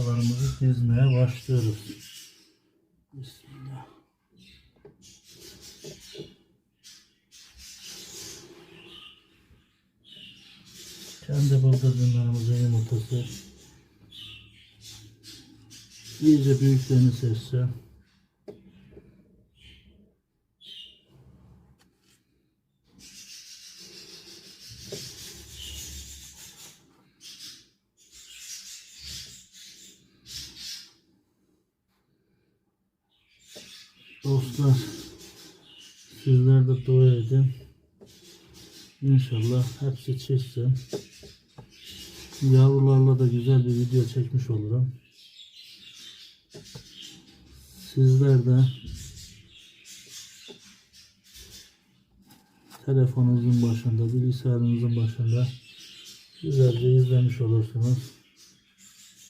yumurtalarımızı dizmeye başlıyoruz. Bismillah. Kendi bıldırcınlarımızın yumurtası. İyice büyüklerini seçeceğim. Dostlar sizler de dua edin. İnşallah hepsi çıksın. Yavrularla da güzel bir video çekmiş olurum. Sizler de telefonunuzun başında, bilgisayarınızın başında güzelce izlemiş olursunuz.